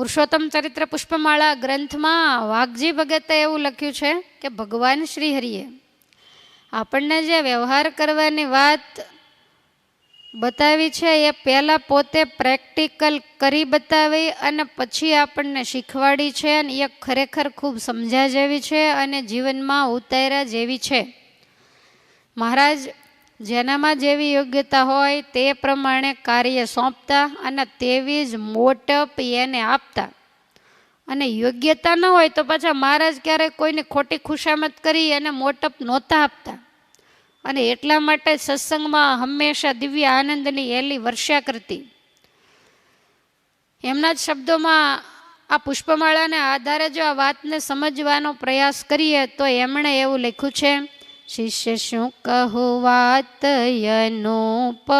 પુરુષોત્તમ ચરિત્ર પુષ્પમાળા ગ્રંથમાં વાઘજી ભગતે એવું લખ્યું છે કે ભગવાન શ્રી હરિએ આપણને જે વ્યવહાર કરવાની વાત બતાવી છે, એ પહેલાં પોતે પ્રેક્ટિકલ કરી બતાવી અને પછી આપણને શીખવાડી છે અને એ ખરેખર ખૂબ સમજ્યા જેવી છે અને જીવનમાં ઉતાર્યા જેવી છે. મહારાજ જેનામાં જેવી યોગ્યતા હોય તે પ્રમાણે કાર્ય સોંપતા અને તેવી જ મોટપ એને આપતા. અને યોગ્યતા ન હોય તો પાછા મહારાજ ક્યારેય કોઈને ખોટી ખુશામત કરી અને મોટપ નહોતા આપતા. અને એટલા માટે સત્સંગમાં હંમેશા દિવ્ય આનંદની એલી વર્ષા કરતી. એમના જ શબ્દોમાં આ પુષ્પમાળાને આધારે જો આ વાતને સમજવાનો પ્રયાસ કરીએ તો એમણે એવું લખ્યું છે શિષ્ય શું કહું વાત અનુપ?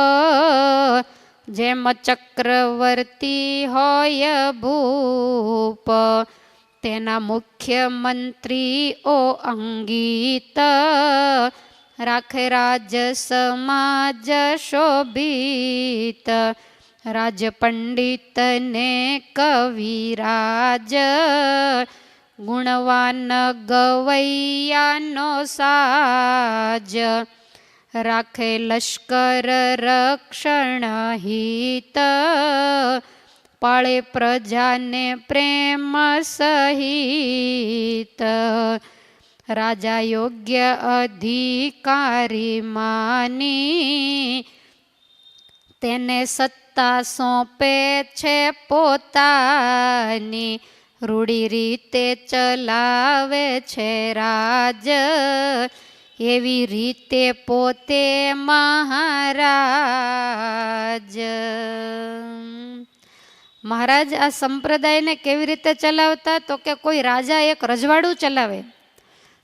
જેમ ચક્રવર્તી હોય ભૂપ, તેના મુખ્યમંત્રીઓ અંગીત. રાખે રાજ સમાજ શોભિત. રાજ પંડિતને કવિરાજ ગુણવાન ગવૈયાનો સાજ. રાખે લશ્કર રક્ષણ હિત. પાળે પ્રજાને પ્રેમ સહિત. રાજા યોગ્ય અધિકારી માની. તેને સત્તા સોંપે છે પોતાની. રૂઢી રીતે ચલાવે છે રાજ. એવી રીતે પોતે મહારાજ. મહારાજ, આ સંપ્રદાયને કેવી રીતે ચલાવતા? તો કે કોઈ રાજા એક રજવાડું ચલાવે.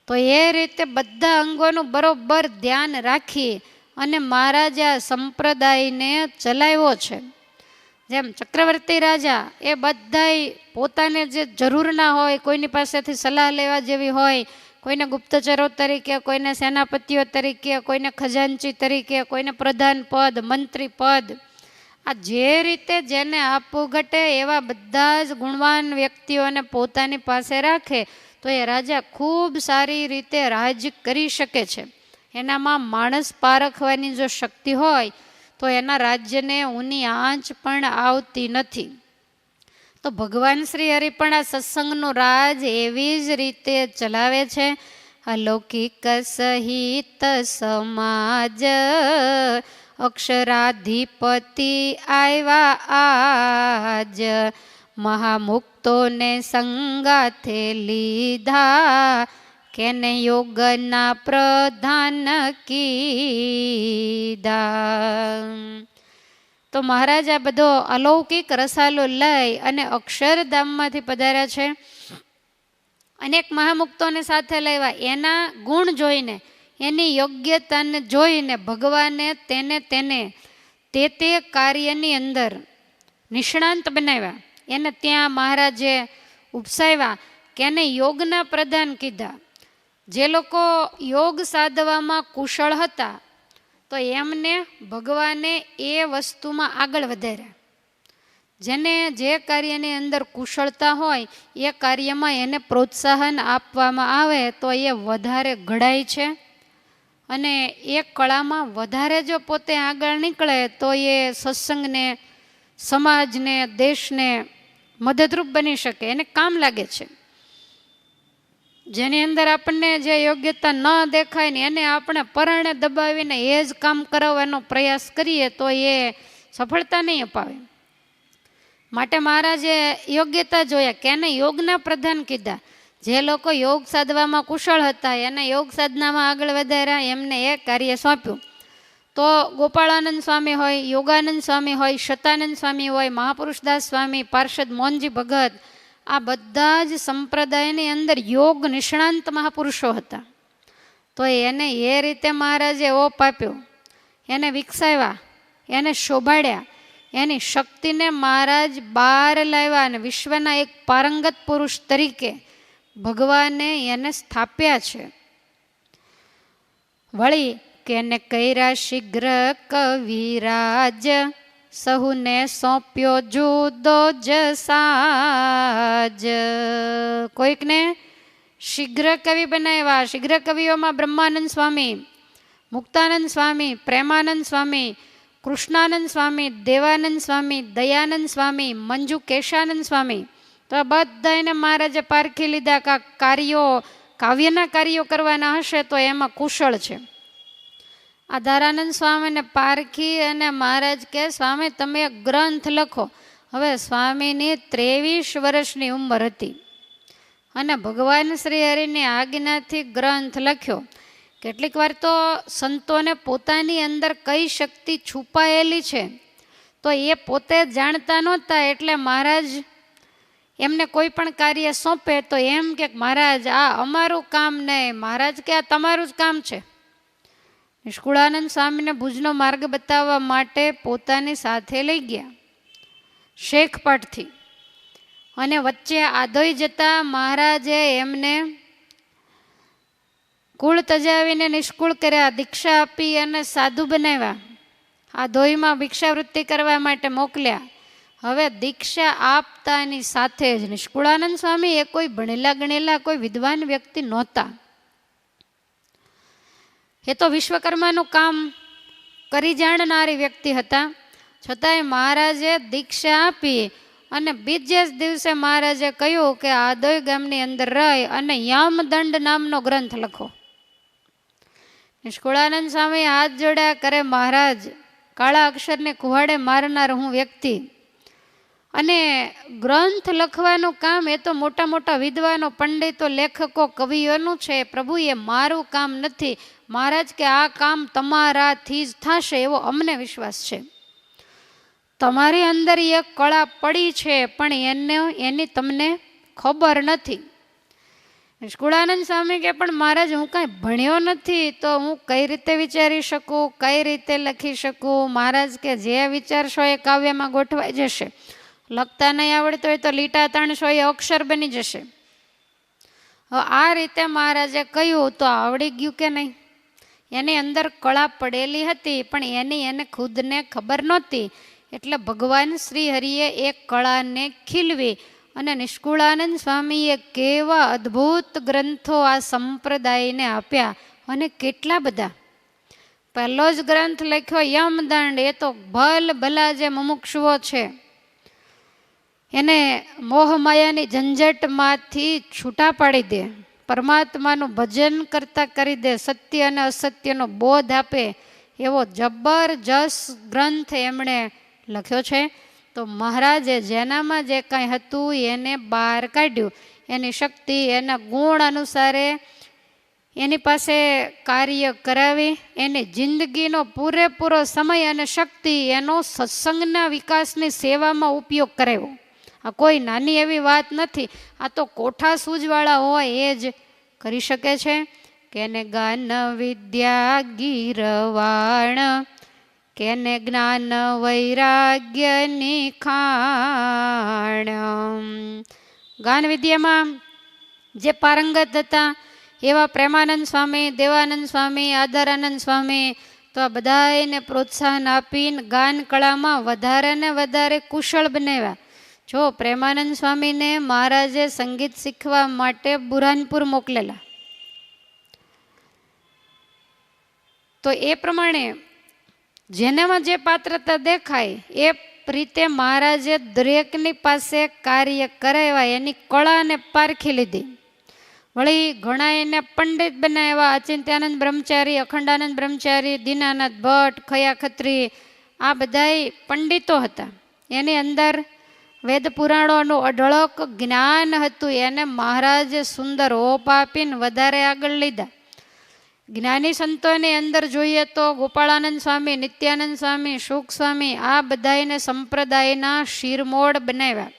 તો એ રીતે બધા અંગોનું બરોબર ધ્યાન રાખી અને મહારાજે આ સંપ્રદાયને ચલાવ્યો છે. જેમ ચક્રવર્તી રાજા એ બધાય પોતાને જે જરૂર ના હોય, કોઈની પાસેથી સલાહ લેવા જેવી હોય, કોઈને ગુપ્તચરો તરીકે, કોઈને સેનાપતિઓ તરીકે, કોઈને ખજાનચી તરીકે, કોઈને પ્રધાન પદ, મંત્રી પદ, આ જે રીતે જેને આપવું ઘટે એવા બધા જ ગુણવાન વ્યક્તિઓને પોતાની પાસે રાખે, તો એ રાજા ખૂબ સારી રીતે રાજ કરી શકે છે. એનામાં માણસ પારખવાની જો શક્તિ હોય તો એના રાજ્યને ઊની આંચ પણ આવતી નથી. તો ભગવાન શ્રી હરિ પણ આ સત્સંગનું રાજ એવી જ રીતે ચલાવે છે. અલૌકિક સહિત સમાજ અક્ષરાધિપતિ આવ્યા આજ. મહામુક્તોને સંગાથે લીધા કેને યોગના પ્રધાન કીધા? તો મહારાજ આ બધો અલૌકિક રસાલો લઈ અને અક્ષરધામમાંથી પધાર્યા છે. અનેક મહામુક્તોને સાથે લેવા એના ગુણ જોઈને, એની યોગ્યતાને જોઈને ભગવાને તેને તેને તે તે કાર્યની અંદર નિષ્ણાંત બનાવ્યા. એને ત્યાં મહારાજે ઉપસાવ્યા. કે એને યોગના પ્રધાન કીધા. જે લોકો યોગ સાધવામાં કુશળ હતા, તો એમને ભગવાને એ વસ્તુમાં આગળ વધાર્યા. જેને જે કાર્યની અંદર કુશળતા હોય, એ કાર્યમાં એને પ્રોત્સાહન આપવામાં આવે, તો એ વધારે ઘડાય છે. અને એ કળામાં વધારે જો પોતે આગળ નીકળે, તો એ સત્સંગને, સમાજને, દેશને મદદરૂપ બની શકે, એને કામ લાગે છે. જેની અંદર આપણને જે યોગ્યતા ન દેખાય ને એને આપણે પરણે દબાવીને એ જ કામ કરાવવાનો પ્રયાસ કરીએ તો એ સફળતા નહીં અપાવે. માટે મહારાજે યોગ્યતા જોયા કે એને યોગના પ્રધાન કીધા. જે લોકો યોગ સાધવામાં કુશળ હતા, એને યોગ સાધનામાં આગળ વધાર્યા, એમને એ કાર્ય સોંપ્યું. તો ગોપાળાનંદ સ્વામી હોય, યોગાનંદ સ્વામી હોય, શતાનંદ સ્વામી હોય, મહાપુરુષદાસ સ્વામી, પાર્ષદ મોહનજી ભગત આ બધા જ સંપ્રદાયની અંદર યોગ નિષ્ણાંત મહાપુરુષો હતા. તો એને એ રીતે મહારાજે ઓપ આપ્યો. એને વિકસાવ્યા, એને શોભાડ્યા, એની શક્તિને મહારાજ બહાર લાવ્યા અને વિશ્વના એક પારંગત પુરુષ તરીકે ભગવાને એને સ્થાપ્યા છે. વળી કે એને કર્યા શીઘ્ર કવિરાજ સહુને સોંપ્યો જુદો જ સાજ. કોઈકને શીઘ્ર કવિ બનાવ્યા. શીઘ્ર કવિઓમાં બ્રહ્માનંદ સ્વામી, મુક્તાનંદ સ્વામી, પ્રેમાનંદ સ્વામી, કૃષ્ણાનંદ સ્વામી, દેવાનંદ સ્વામી, દયાનંદ સ્વામી, મંજુ કેશાનંદ સ્વામી. તો આ બધાને મહારાજે પારખી લીધા કા કાર્યો કાવ્યના કાર્યો કરવાના હશે તો એમાં કુશળ છે. આ દારાનંદ સ્વામીને પારખી અને મહારાજ કે સ્વામી, તમે એક ગ્રંથ લખો. હવે સ્વામીની ત્રેવીસ વર્ષની ઉંમર હતી અને ભગવાન શ્રી હરિની આજ્ઞાથી ગ્રંથ લખ્યો. કેટલીક વાર તો સંતોને પોતાની અંદર કઈ શક્તિ છુપાયેલી છે, તો એ પોતે જાણતા નહોતા એટલે મહારાજ એમને કોઈ પણ કાર્ય સોંપે તો એમ કે, મહારાજ, આ અમારું કામ નહીં. મહારાજ કે આ તમારું જ કામ છે. નિષ્કુળાનંદ સ્વામીને ભુજનો માર્ગ બતાવવા માટે પોતાની સાથે લઈ ગયા. શેખપાટથી. અને વચ્ચે આધોઈ જતા મહારાજે એમને કુળ તજાવીને નિષ્કુળ કર્યા, દીક્ષા આપી અને સાધુ બનાવ્યા. આ ધોઈમાં ભિક્ષાવૃત્તિ કરવા માટે મોકલ્યા. હવે દીક્ષા આપતાની સાથે જ નિષ્કુળાનંદ સ્વામી એ કોઈ ભણેલા ગણેલા, કોઈ વિદ્વાન વ્યક્તિ નહોતા. એ તો વિશ્વકર્માનું કામ કરી જાણનારી વ્યક્તિ હતા. છતાંય મહારાજે દીક્ષા આપી અને બીજે જ દિવસે મહારાજે કહ્યું કે આદોય ગામની અંદર રહી અને યમદંડ નામનો ગ્રંથ લખો. નિષ્કુળાનંદ સ્વામી હાથ જોડ્યા કરે મહારાજ, કાળા અક્ષરને કુહાડે મારનાર હું વ્યક્તિ. અને ગ્રંથ લખવાનું કામ એ તો મોટા મોટા વિદ્વાનો, પંડિતો, લેખકો, કવિઓનું છે પ્રભુ એ મારું કામ નથી. મહારાજ કે આ કામ તમારાથી જ થશે એવો અમને વિશ્વાસ છે. તમારી અંદર એક કળા પડી છે, પણ એને, એની તમને ખબર નથી. નિષ્કુળાનંદ સ્વામી કે, પણ મહારાજ, હું કાંઈ ભણ્યો નથી, તો હું કઈ રીતે વિચારી શકું? કઈ રીતે લખી શકું? મહારાજ કે, જે વિચારશો એ કાવ્યમાં ગોઠવાઈ જશે. લખતા નહીં આવડતું હોય તો લીટા તાણશો એ અક્ષર બની જશે. આ રીતે મહારાજે કહ્યું, તો આવડી ગયું કે નહીં? એની અંદર કળા પડેલી હતી, પણ એની એને ખુદને ખબર નહોતી. એટલે ભગવાન શ્રી હરિએ એ કળાને ખીલવી અને નિષ્કુળાનંદ સ્વામીએ કેવા અદ્ભુત ગ્રંથો આ સંપ્રદાયને આપ્યા અને કેટલા બધા. પહેલો જ ગ્રંથ લખ્યો, યમદંડ, એ તો ભલ ભલા જે મુમુક્ષુઓ છે. એને મોહમાયાની ઝંઝટમાંથી છૂટા પાડી દે. પરમાત્માનું ભજન કરતા કરી દે, સત્ય અને અસત્યનો બોધ આપે, એવો જબરજસ્ત ગ્રંથ એમણે લખ્યો છે. તો મહારાજે જેનામાં જે કાંઈ હતું એને બહાર કાઢ્યું. એની શક્તિ, એના ગુણ અનુસારે એની પાસે કાર્ય કરાવી, એની જિંદગીનો પૂરેપૂરો સમય અને શક્તિ એનો સત્સંગના વિકાસની સેવામાં ઉપયોગ કરાવ્યો. આ કોઈ નાની એવી વાત નથી. આ તો કોઠા સૂજવાળા હોય એ જ કરી શકે છે. કેને ગાન વિદ્યા ગીરવાણ કેને જ્ઞાન વૈરાગ્યની ખાણ. ગાન વિદ્યામાં જે પારંગત હતા, એવા પ્રેમાનંદ સ્વામી, દેવાનંદ સ્વામી, આદરાનંદ સ્વામી, તો આ બધાને પ્રોત્સાહન આપીને ગાન કળામાં વધારે ને વધારે કુશળ બનાવ્યા. જો પ્રેમાનંદ સ્વામીને મહારાજે સંગીત શીખવા માટે બુરહાનપુર મોકલેલા. તો એ પ્રમાણે જેનામાં જે પાત્રતા દેખાય, એ રીતે મહારાજે દરેકની પાસે કાર્ય કરાવ્યા, એની કળાને પારખી લીધી. વળી ઘણા એને પંડિત બનાવ્યા, અચિંત્યાનંદ બ્રહ્મચારી, અખંડાનંદ બ્રહ્મચારી, દીનાનાથ ભટ્ટ, ખયા ખત્રી, આ બધાય પંડિતો હતા. એની અંદર વેદ પુરાણોનું અઢળક જ્ઞાન હતું. એને મહારાજે સુંદર ઓપ આપીને વધારે આગળ લીધા. જ્ઞાની સંતોની અંદર જોઈએ તો ગોપાળાનંદ સ્વામી, નિત્યાનંદ સ્વામી સુખ સ્વામી આ બધાને સંપ્રદાયના શિરમોડ બનાવ્યા.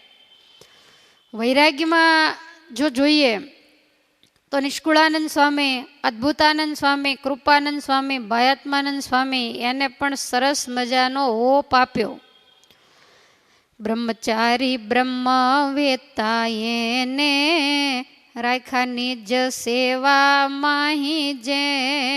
વૈરાગ્યમાં જો જોઈએ તો નિષ્કુળાનંદ સ્વામી, અદ્ભુતાનંદ સ્વામી, કૃપાનંદ સ્વામી, ભયાત્માનંદ સ્વામી એને પણ સરસ મજાનો ઓપ આપ્યો. બ્રહ્મચારી બ્રહ્મ વેતા એને રાખ્યા નિજ સેવા માહી જેને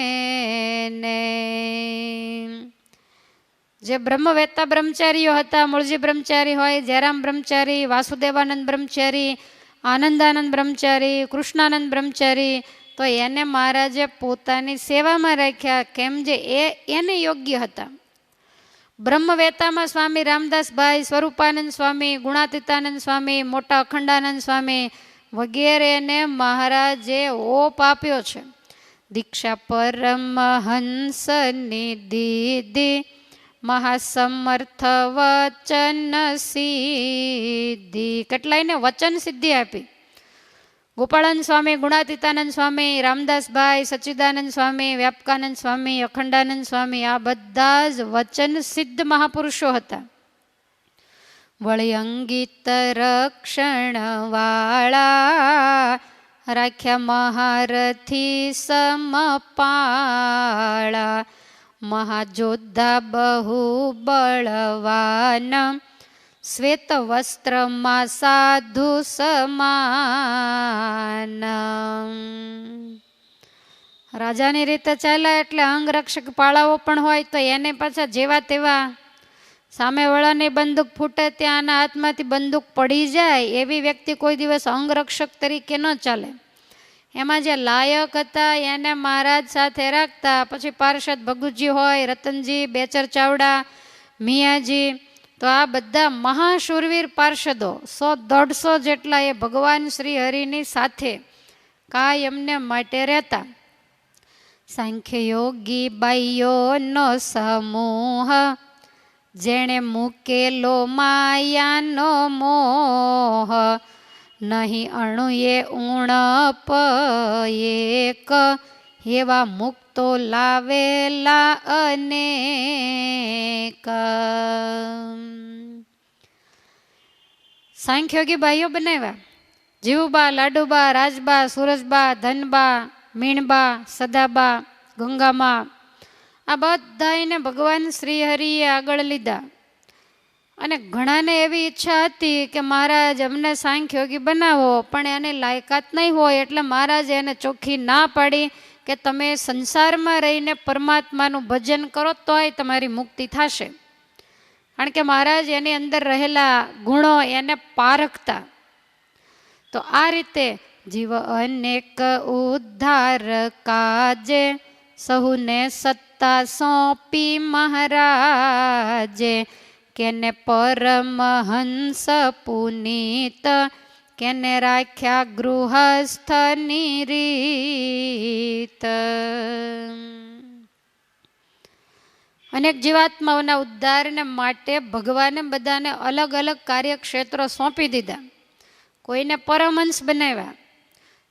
જે બ્રહ્મવેતા બ્રહ્મચારીઓ હતા, મૂળજી બ્રહ્મચારી હોય, જયરામ બ્રહ્મચારી, વાસુદેવાનંદ બ્રહ્મચારી, આનંદાનંદ બ્રહ્મચારી, કૃષ્ણાનંદ બ્રહ્મચારી, તો એને મહારાજે પોતાની સેવામાં રાખ્યા. કેમ? જે એ, એને યોગ્ય હતા. બ્રહ્મવેતામાં સ્વામી રામદાસભાઈ, સ્વરૂપાનંદ સ્વામી, ગુણાતીતાનંદ સ્વામી, મોટા અખંડાનંદ સ્વામી વગેરેને મહારાજે ઓપ આપ્યો છે. દીક્ષા પરમહંસ દીદી મહાસમર્થ વચન સિદ્ધિ. કેટલાયને વચન સિદ્ધિ આપી? ગોપાળાનંદ સ્વામી, ગુણાતીતાનંદ સ્વામી, રામદાસભાઈ, સચ્ચિદાનંદ સ્વામી, વ્યાપકાનંદ સ્વામી, અખંડાનંદ સ્વામી, આ બધા જ વચન સિદ્ધ મહાપુરુષો હતા. વળી અંગીત રક્ષણ વાળા રાખ્યા મહારથી સમપાળા. મહાજોદ્ધા બહુ બળવાન શ્વેત વસ્ત્રમાં સાધુ સમાન રાજાની રીતે ચાલ્યા એટલે અંગરક્ષક પાળાઓ પણ હોય તો એને પાછા જેવા તેવા. સામેવાળાની બંદૂક ફૂટે ત્યાં આના હાથમાંથી બંદૂક પડી જાય એવી વ્યક્તિ કોઈ દિવસ અંગરક્ષક તરીકે ન ચાલે. એમાં જે લાયક હતા એને મહારાજ સાથે રાખતા. પછી પાર્ષદ ભગુજી હોય, રતનજી, બેચર ચાવડા, મિયાજી તો આ બધા મહાશૂરવીર પાર્ષદો સો દોઢસો જેટલા એ ભગવાન શ્રી હરિની સાથે કાયમને માટે રહેતા. સાંખ્ય યોગી બાઈઓનો સમૂહ, જેણે મૂકેલો માયાનો મોહ, નહીં અણુએ ઉણપ એક એવા મુક્તો લાવેલા અનેક. સાંખ્યોગી ભાઈઓ બનાવ્યા. જીવુબા લાડુબા, રાજબા, સુરજબા, ધનબા, મીણબા, સદાબા, ગંગામાં, આ બધાને ભગવાન શ્રી હરિએ આગળ લીધા. અને ઘણાને એવી ઈચ્છા હતી કે મહારાજ અમને સાંખ્યોગી બનાવો, પણ એને લાયકાત નહીં હોય એટલે મહારાજે એને ચોખ્ખી ના પાડી કે તમે સંસારમાં રહીને પરમાત્માનું ભજન કરો તોય તમારી મુક્તિ થશે. કારણ કે મહારાજ એની અંદર રહેલા ગુણો એને પારખતા. તો આ રીતે જીવ અનેક ઉદ્ધાર કાજે, સહુને સત્તા સોંપી મહારાજે, કેને પરમહંસ પુનીત કેને રાખ્યા ગૃહસ્થની રીત અનેક જીવાત્માઓના ઉદ્ધારને માટે ભગવાને બધાને અલગ અલગ કાર્યક્ષેત્રો સોંપી દીધા. કોઈને પરમહંસ બનાવ્યા.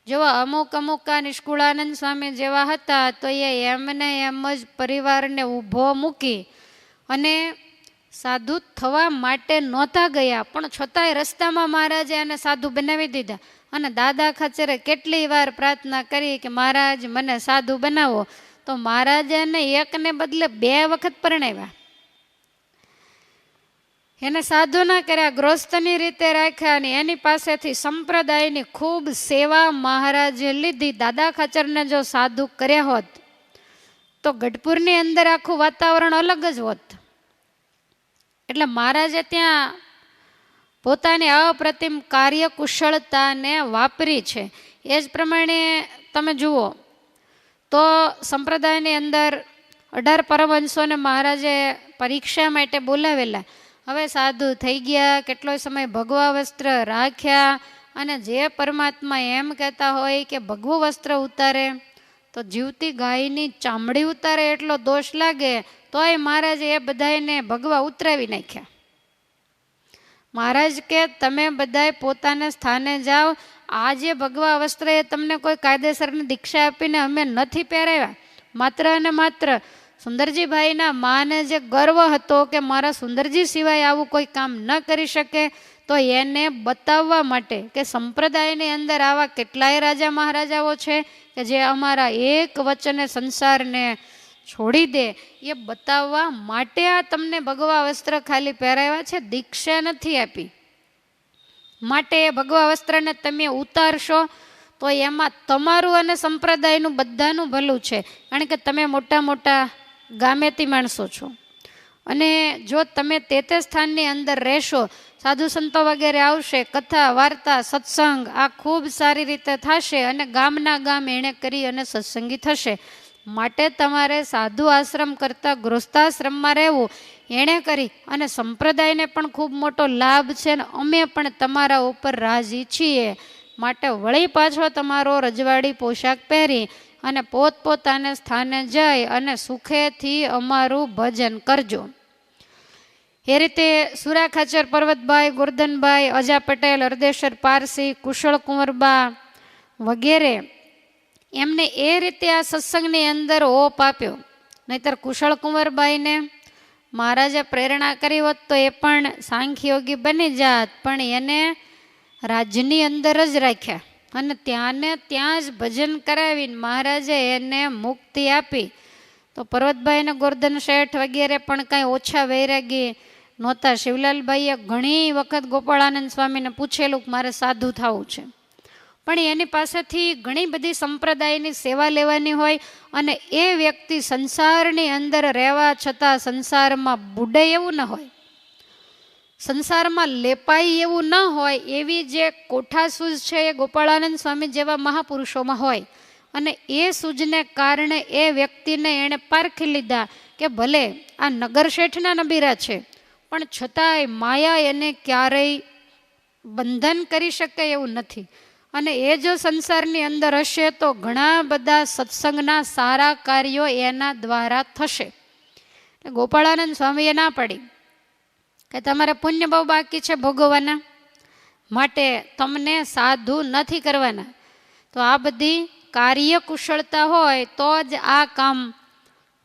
જેવા, અમુક અમુક આ નિષ્કુળાનંદ સ્વામી જેવા હતા, તો એ એમને એમ જ પરિવારને ઊભો મૂકી અને સાધુ થવા માટે નહોતા ગયા, પણ છતાંય રસ્તામાં મહારાજે એને સાધુ બનાવી દીધા. અને દાદા ખચરે કેટલી વાર પ્રાર્થના કરી કે, મહારાજ, મને સાધુ બનાવો. તો મહારાજે એને એકને બદલે બે વખત પરણાવ્યા. એને સાધુ ના કર્યા, ગ્રસ્તની રીતે રાખ્યા અને એની પાસેથી સંપ્રદાયની ખૂબ સેવા મહારાજે લીધી. દાદા ખાચરને જો સાધુ કર્યા હોત, તો ગઢપુરની અંદર આખું વાતાવરણ અલગ જ હોત. એટલે મહારાજે ત્યાં પોતાની અપ્રતિમ કાર્ય કુશળતાને વાપરી છે. એ જ પ્રમાણે તમે જુઓ, તો સંપ્રદાયની અંદર અઢાર પરમહંસોને મહારાજે પરીક્ષા માટે બોલાવેલા. હવે સાધુ થઈ ગયા, કેટલો સમય ભગવા વસ્ત્ર રાખ્યા અને જે પરમાત્મા એમ કહેતા હોય કે ભગવું વસ્ત્ર ઉતારે તો જીવતી ગાયની ચામડી ઉતારે એટલો દોષ લાગે, તોય મહારાજ એ બધાને ભગવા ઉતરાવી નાખ્યા. મહારાજ કે, તમે બધાએ પોતાના સ્થાને જાઓ આ જે ભગવા વસ્ત્ર એ તમને કોઈ કાયદેસરની દીક્ષા આપીને અમે નથી પહેરાવ્યા. માત્ર અને માત્ર સુંદરજીભાઈના માને જે ગર્વ હતો કે મારા સુંદરજી સિવાય આવું કોઈ કામ ન કરી શકે તો એને બતાવવા માટે કે સંપ્રદાયની અંદર આવા કેટલાય રાજા મહારાજાઓ છે કે જે અમારા એક વચને સંસારને છોડી દે, એ બતાવવા માટે આ તમને ભગવા વસ્ત્ર ખાલી પહેરાવ્યા છે, દીક્ષા નથી આપી. માટે એ ભગવા વસ્ત્રને તમે ઉતારશો, તો એમાં તમારું અને સંપ્રદાયનું બધાનું ભલું છે. કારણ કે તમે મોટા મોટા ગામેતી માણસો છો. અને જો તમે તે તે સ્થાનની અંદર રહેશો, સાધુ સંતો વગેરે આવશે, કથા, વાર્તા, સત્સંગ, આ ખૂબ સારી રીતે થશે અને ગામના ગામ એણે કરી અને સત્સંગી થશે. માટે તમારે સાધુ આશ્રમ કરતાં ગૃહસ્થાશ્રમમાં રહેવું, એણે કરી અને સંપ્રદાયને પણ ખૂબ મોટો લાભ છે ને અમે પણ તમારા ઉપર રાજી છીએ. માટે વળી પાછો તમારો રજવાડી પોશાક પહેરી અને પોતપોતાને સ્થાને જઈ અને સુખેથી અમારું ભજન કરજો. એ રીતે સુરા ખાચર પર્વતભાઈ ગોરધનભાઈ અજા પટેલ હરદેશ્વર પારસી, કુશળ કુંવરબા વગેરે એમને એ રીતે આ સત્સંગની અંદર ઓપ આપ્યો. નહીતર કુશળ કુંવરબાઈને મહારાજે પ્રેરણા કરી હોત તો એ પણ સાંખ્યોગી બની જાત, પણ એને રાજ્યની અંદર જ રાખ્યા અને ત્યાંને ત્યાં જ ભજન કરાવીને મહારાજે એને મુક્તિ આપી. તો પર્વતભાઈ અને ગોરધન શેઠ વગેરે પણ કાંઈ ઓછા વૈરાગી નહોતા. શિવલાલભાઈએ ઘણી વખત ગોપાળાનંદ સ્વામીને પૂછેલું કે મારે સાધુ થવું છે. પણ એની પાસેથી ઘણી બધી સંપ્રદાયની સેવા લેવાની હોય અને એ વ્યક્તિ સંસારની અંદર રહેવા છતાં સંસારમાં બુડે એવું ન હોય. સંસારમાં લેપાય એવું ન હોય એવી જે કોઠા સૂઝ છે એ ગોપાળાનંદ સ્વામી જેવા મહાપુરુષોમાં હોય. અને એ સૂજને કારણે એ વ્યક્તિને એણે પારખી લીધા કે ભલે આ નગર શેઠના નબીરા છે પણ છતાંય માયા એને ક્યારેય બંધન કરી શકે એવું નથી. અને એ જો સંસારની અંદર હશે તો ઘણા બધા સત્સંગના સારા કાર્યો એના દ્વારા થશે. ગોપાળાનંદ સ્વામીએ ના પાડી કે તમારે પુણ્ય બહુ બાકી છે ભોગવવાના માટે તમને સાધુ નથી કરવાના. તો આ બધી કાર્યકુશળતા હોય તો જ આ કામ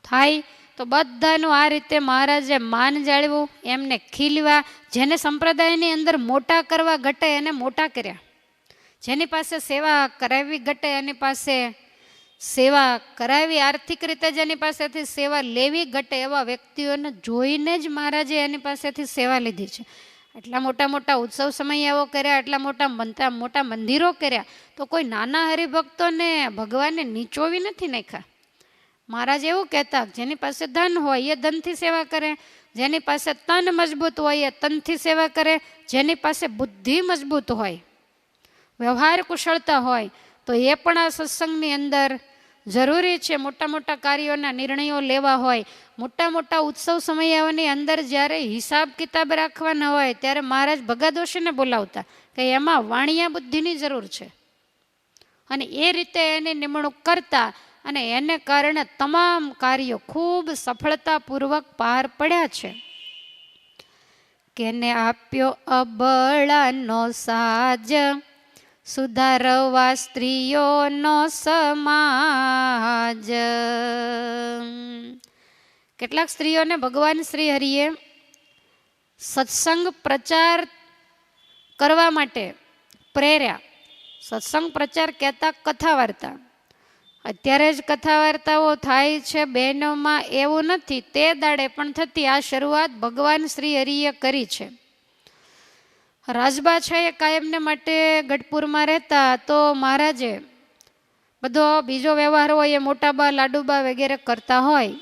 થાય. તો બધાનું આ રીતે મહારાજે માન જાળવું એમને ખીલવા, જેને સંપ્રદાયની અંદર મોટા કરવા ઘટે એને મોટા કર્યા. જેની પાસે સેવા કરાવી ઘટે, એની પાસે સેવા કરાવી, આર્થિક રીતે જેની પાસેથી સેવા લેવી ઘટે એવા વ્યક્તિઓને જોઈને જ મહારાજે એની પાસેથી સેવા લીધી છે. એટલા મોટા મોટા ઉત્સવ સમયાઓ કર્યા એટલા મોટા મનતા મોટા મંદિરો કર્યા, તો કોઈ નાના હરિભક્તોને ભગવાનને નીચોવી નથી નાખ્યા. મહારાજ એવું કહેતા જેની પાસે ધન હોય એ ધનથી સેવા કરે, જેની પાસે તન મજબૂત હોય એ તનથી સેવા કરે, જેની પાસે બુદ્ધિ મજબૂત હોય, વ્યવહાર કુશળતા હોય, તો એ પણ આ સત્સંગની અંદર જરૂરી છે મોટા મોટા કાર્યોના નિર્ણયો લેવા હોય. મોટા મોટા ઉત્સવ સમયાઓની અંદર જ્યારે હિસાબ કિતાબ રાખવાના હોય, ત્યારે મહારાજ ભગાદોશીને બોલાવતા કે એમાં વાણિયા બુદ્ધિની જરૂર છે. અને એ રીતે એની નિમણૂક કરતા અને એને કારણે તમામ કાર્યો ખૂબ સફળતાપૂર્વક પાર પડ્યા છે. કેને આપ્યો અબળાનો સાજ, સુધારવા સ્ત્રીઓનો સમાજ. કેટલાક સ્ત્રીઓને ભગવાન શ્રી હરિએ સત્સંગ પ્રચાર કરવા માટે પ્રેર્યા. સત્સંગ પ્રચાર કહેતા કથા વાર્તા. અત્યારે જ કથા વાર્તાઓ થાય છે બહેનોમાં એવું નથી, તે દાડે પણ થતી આ શરૂઆત ભગવાન શ્રી હરિએ કરી છે. રાજબા છે એ કાયમને માટે ગઢપુરમાં રહેતા તો મહારાજે બધો બીજો વ્યવહાર હોય એ મોટાબા લાડુબા વગેરે કરતા હોય,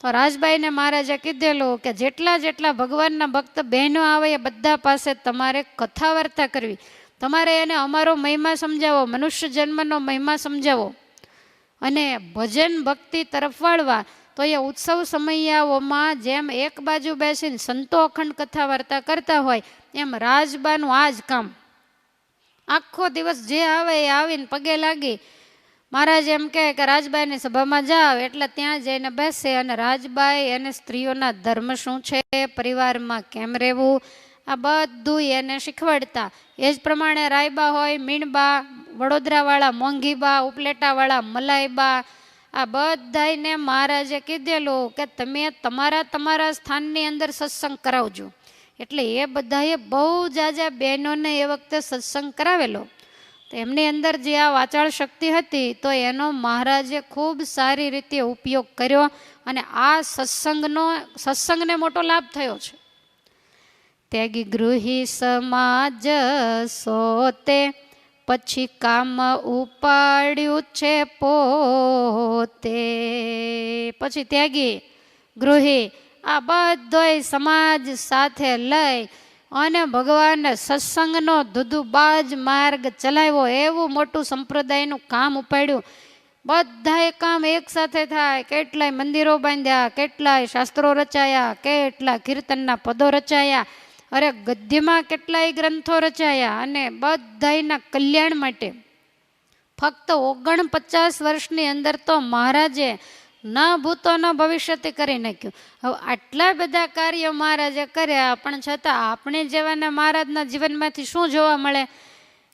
તો રાજબાઈને મહારાજે કીધેલું કે જેટલા જેટલા ભગવાનના ભક્ત બહેનો આવે એ બધા પાસે તમારે કથા વાર્તા કરવી. તમારે એને અમારો મહિમા સમજાવો, મનુષ્ય જન્મનો મહિમા સમજાવો. અને ભજન ભક્તિ તરફ વાળવા તો એ ઉત્સવ સમયાઓમાં જેમ એક બાજુ બેસીને સંતો અખંડ કથા વાર્તા કરતા હોય, એમ રાજબાનું આ જ કામ. આખો દિવસ જે આવે એ આવીને પગે લાગી. મહારાજ એમ કહે કે રાજબાઈની સભામાં જાઓ, એટલે ત્યાં જઈને બેસે અને રાજબાઈ અને સ્ત્રીઓના ધર્મ શું છે, પરિવારમાં કેમ રહેવું, આ બધું એને શીખવાડતા. એ જ પ્રમાણે રાયબા હોય, મીણબા વડોદરાવાળા મોંઘીબા, ઉપલેટાવાળા મલાઈબા, આ બધાને મહારાજે કીધેલું કે તમે તમારા તમારા સ્થાનની અંદર સત્સંગ કરાવજો. એટલે એ બધાએ બહુ જાજા બહેનોને એ વખતે સત્સંગ કરાવેલો. તો એમની અંદર જે આ વાચાળ શક્તિ હતી, તો એનો મહારાજે ખૂબ સારી રીતે ઉપયોગ કર્યો અને આ સત્સંગનો, સત્સંગને મોટો લાભ થયો છે. ત્યાગી ગૃહી સમાજ સોતે પછી કામ ઉપાડ્યું છે પોતે. પછી ત્યાગી ગૃહી આ બધોય સમાજ સાથે લઈ અને ભગવાનને સત્સંગનો ધુધુબાજ માર્ગ ચલાવ્યો. એવું મોટું સંપ્રદાયનું કામ ઉપાડ્યું. બધાએ કામ એક સાથે થાય. કેટલાય મંદિરો બાંધ્યા, કેટલાય શાસ્ત્રો રચાયા, કેટલા કીર્તનના પદો રચાયા. અરે ગદ્યમાં કેટલાય ગ્રંથો રચાયા અને બધાયના કલ્યાણ માટે. ફક્ત ઓગણપચાસ વર્ષની અંદર તો મહારાજે ન ભૂતો, ન ભવિષ્યથી કરી નાખ્યું. હવે આટલા બધા કાર્યો મહારાજે કર્યા, પણ છતાં આપણે જેવાના મહારાજના જીવનમાંથી શું જોવા મળે?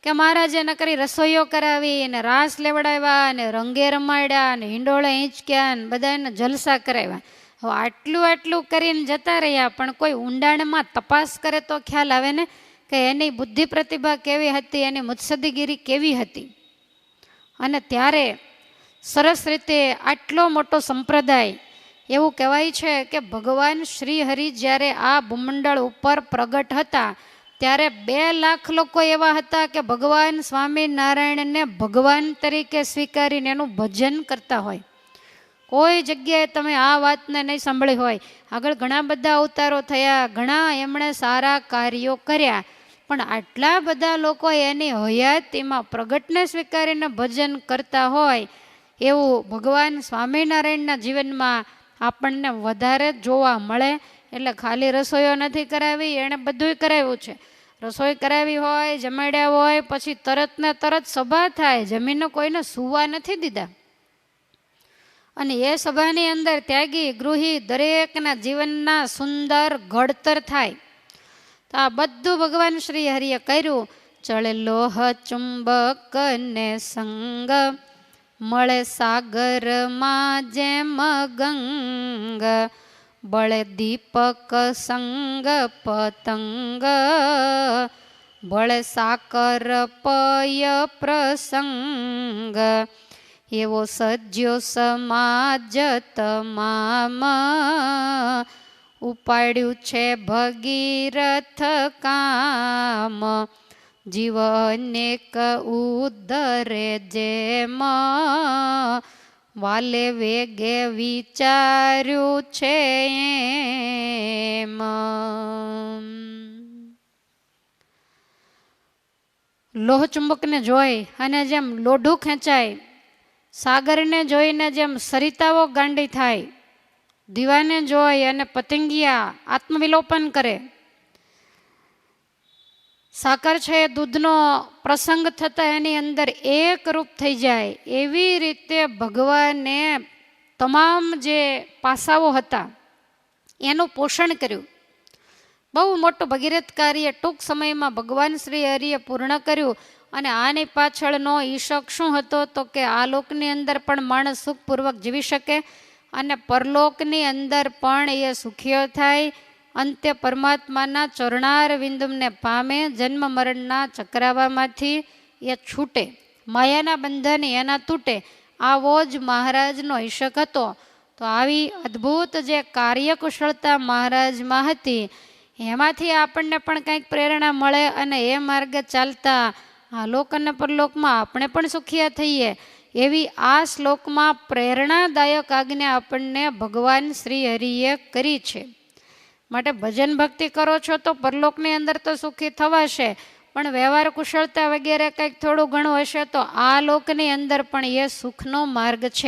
કે મહારાજે નકરી કરી રસોઈઓ કરાવી અને રાસ લેવડાવ્યા અને રંગે રમાડ્યા અને હિંડોળે હિંચક્યા અને બધાને જલસા કરાવ્યા. હવે આટલું આટલું કરીને જતા રહ્યા, પણ કોઈ ઊંડાણમાં તપાસ કરે તો ખ્યાલ આવે ને કે એની બુદ્ધિ પ્રતિભા કેવી હતી, એની મુત્સદીગીરી કેવી હતી. અને ત્યારે સરસ રીતે આટલો મોટો સંપ્રદાય, એવું કહેવાય છે કે ભગવાન શ્રી હરિ જ્યારે આ ભૂમંડળ ઉપર પ્રગટ હતા, ત્યારે બે લાખ લોકો એવા હતા કે ભગવાન સ્વામિનારાયણને ભગવાન તરીકે સ્વીકારીને એનું ભજન કરતા હોય. કોઈ જગ્યાએ તમે આ વાતને નહીં સાંભળી હોય. આગળ ઘણા બધા અવતારો થયા, ઘણા એમણે સારા કાર્યો કર્યા. પણ આટલા બધા લોકો એની હયાતીમાં પ્રગટને સ્વીકારીને ભજન કરતા હોય, એવું ભગવાન સ્વામિનારાયણના જીવનમાં આપણને વધારે જોવા મળે. એટલે ખાલી રસોઈઓ નથી કરાવી, એણે બધુંય કરાવ્યું છે. રસોઈ કરાવી હોય, જમાડ્યા હોય, પછી તરત ને તરત સભા થાય. જમીનને કોઈને સુવા નથી દીધા. અને એ સભાની અંદર ત્યાગી ગૃહી દરેકના જીવનના સુંદર ઘડતર થાય. તો આ બધું ભગવાન શ્રી હરિએ કર્યું. ચળે લોહ ચુંબક ને સંગ મળે સાગરમાં જેમ ગંગ, બળે દીપક સંગ પતંગ, બળે સાકર પય પ્રસંગ એવો સજ્યો સમાજ તમામ ઉપાડ્યું છે ભગીરથ કામ. જીવનેક ઉદરે જેમ વાલે વેગે વિચાર્યું છે એમ. લોહ ચુંબકને જોઈ અને જેમ લોઢું ખેંચાય સાગરને જોઈને જેમ સરિતાઓ ગાંડી થાય, દીવાને જોઈ અને પતંગિયા આત્મવિલોપન કરે. સાકર છે, દૂધનો પ્રસંગ થતાં એની અંદર એક રૂપ થઈ જાય. એવી રીતે ભગવાને તમામ જે પાસાઓ હતા, એનું પોષણ કર્યું. બહુ મોટું ભગીરથ કાર્ય ટૂંક સમયમાં ભગવાન શ્રી હરિએ પૂર્ણ કર્યું. અને આની પાછળનો ઈશક શું હતો? તો કે આ લોકની અંદર પણ માણસ સુખપૂર્વક જીવી શકે અને પરલોકની અંદર પણ એ સુખીઓ થાય. અંતે પરમાત્માના ચરણાર વિંદુમને પામે, જન્મ મરણના ચક્રાવામાંથી એ છૂટે. માયાના બંધન એના તૂટે. આવો જ મહારાજનો ઈશક હતો. તો આવી અદ્ભુત જે કાર્યકુશળતા મહારાજમાં હતી, એમાંથી આપણને પણ કંઈક પ્રેરણા મળે અને એ માર્ગે ચાલતા આ લોક અને પરલોકમાં આપણે પણ સુખિયા થઈએ, એવી આ શ્લોકમાં પ્રેરણાદાયક આજ્ઞા આપણને ભગવાન શ્રી હરિએ કરી છે. માટે ભજન ભક્તિ કરો છો તો પરલોકની અંદર તો સુખી થવાશે, પણ વ્યવહાર કુશળતા વગેરે કંઈક થોડું ઘણું હશે તો આ લોકની અંદર પણ એ સુખનો માર્ગ છે.